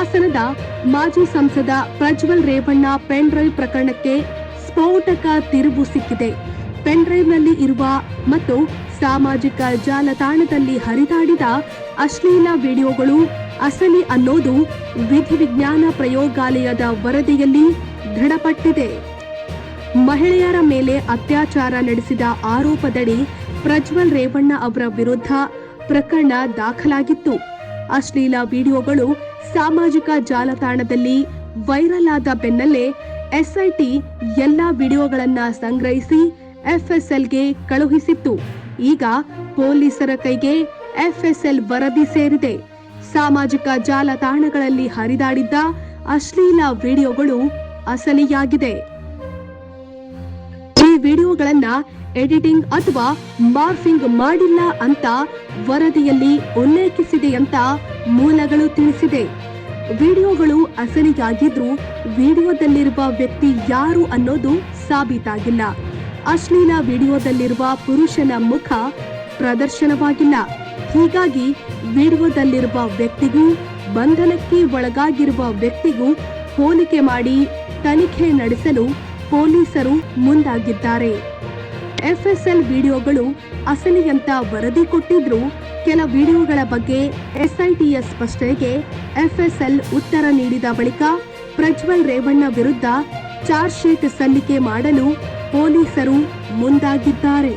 ಮಾಜಿ ಸಂಸದ Prajwal Revanna pen drive ಪ್ರಕರಣಕ್ಕೆ ಸ್ಫೋಟಕ ತಿರುವು ಸಿಕ್ಕಿದೆ. ಪೆನ್ ಡ್ರೈವ್ನಲ್ಲಿ ಇರುವ ಮತ್ತು ಸಾಮಾಜಿಕ ಜಾಲತಾಣದಲ್ಲಿ ಹರಿದಾಡಿದ ಅಶ್ಲೀಲ ವಿಡಿಯೋಗಳು ಅಸಲಿ ಅನ್ನೋದು ವಿಧಿವಿಜ್ಞಾನ ಪ್ರಯೋಗಾಲಯದ ವರದಿಯಲ್ಲಿ ದೃಢಪಟ್ಟಿದೆ. ಮಹಿಳೆಯರ ಮೇಲೆ ಅತ್ಯಾಚಾರ ನಡೆಸಿದ ಆರೋಪದಡಿ ಪ್ರಜ್ವಲ್ ರೇವಣ್ಣ ಅವರ ವಿರುದ್ಧ ಪ್ರಕರಣ ದಾಖಲಾಗಿತ್ತು. ಅಶ್ಲೀಲ ವಿಡಿಯೋಗಳು ಸಾಮಾಜಿಕ ಜಾಲತಾಣದಲ್ಲಿ ವೈರಲ್ ಆದ ಬೆನ್ನಲ್ಲೇ ಎಸ್ಐಟಿ ಎಲ್ಲಾ ವಿಡಿಯೋಗಳನ್ನ ಸಂಗ್ರಹಿಸಿ ಎಫ್ಎಸ್ಎಲ್ಗೆ ಕಳುಹಿಸಿತ್ತು. ಈಗ ಪೊಲೀಸರ ಕೈಗೆ ಎಫ್ಎಸ್ಎಲ್ ವರದಿ ಸೇರಿದೆ. ಸಾಮಾಜಿಕ ಜಾಲತಾಣಗಳಲ್ಲಿ ಹರಿದಾಡಿದ್ದ ಅಶ್ಲೀಲ ವಿಡಿಯೋಗಳು ಅಸಲಿಯಾಗಿದೆ. ವಿಡಿಯೋಗಳನ್ನ ಎಡಿಟಿಂಗ್ ಅಥವಾ ಮಾರ್ಫಿಂಗ್ ಮಾಡಿಲ್ಲ ಅಂತ ವರದಿಯಲ್ಲಿ ಉಲ್ಲೇಖಿಸಿದೆ ಅಂತ ಮೂಲಗಳು ತಿಳಿಸಿದೆ. ವಿಡಿಯೋಗಳು ಅಸಲಿಯಾಗಿದ್ರೂ ವಿಡಿಯೋದಲ್ಲಿರುವ ವ್ಯಕ್ತಿ ಯಾರು ಅನ್ನೋದು ಸಾಬೀತಾಗಿಲ್ಲ. ಅಶ್ಲೀಲ ವಿಡಿಯೋದಲ್ಲಿರುವ ಪುರುಷನ ಮುಖ ಪ್ರದರ್ಶನವಾಗಿಲ್ಲ. ಹೀಗಾಗಿ ವಿಡಿಯೋದಲ್ಲಿರುವ ವ್ಯಕ್ತಿಗೂ, ಬಂಧನಕ್ಕೆ ಒಳಗಾಗಿರುವ ವ್ಯಕ್ತಿಗೂ ಹೋಲಿಕೆ ಮಾಡಿ ತನಿಖೆ ನಡೆಸಲು ಪೊಲೀಸರು ಮುಂದಾಗಿದ್ದಾರೆ. ಎಫ್ಎಸ್ಎಲ್ ವಿಡಿಯೋಗಳು ಅಸಲಿಯಂತ ವರದಿ ಕೊಟ್ಟಿದ್ರು ಕೆಲ ವಿಡಿಯೋಗಳ ಬಗ್ಗೆ ಎಸ್ಐಟಿಯ ಸ್ಪಷ್ಟನೆಗೆ ಎಫ್ಎಸ್ಎಲ್ ಉತ್ತರ ನೀಡಿದ ಬಳಿಕ ಪ್ರಜ್ವಲ್ ರೇವಣ್ಣ ವಿರುದ್ಧ ಚಾರ್ಜ್ ಶೀಟ್ ಸಲ್ಲಿಕೆ ಮಾಡಲು ಪೊಲೀಸರು ಮುಂದಾಗಿದ್ದಾರೆ.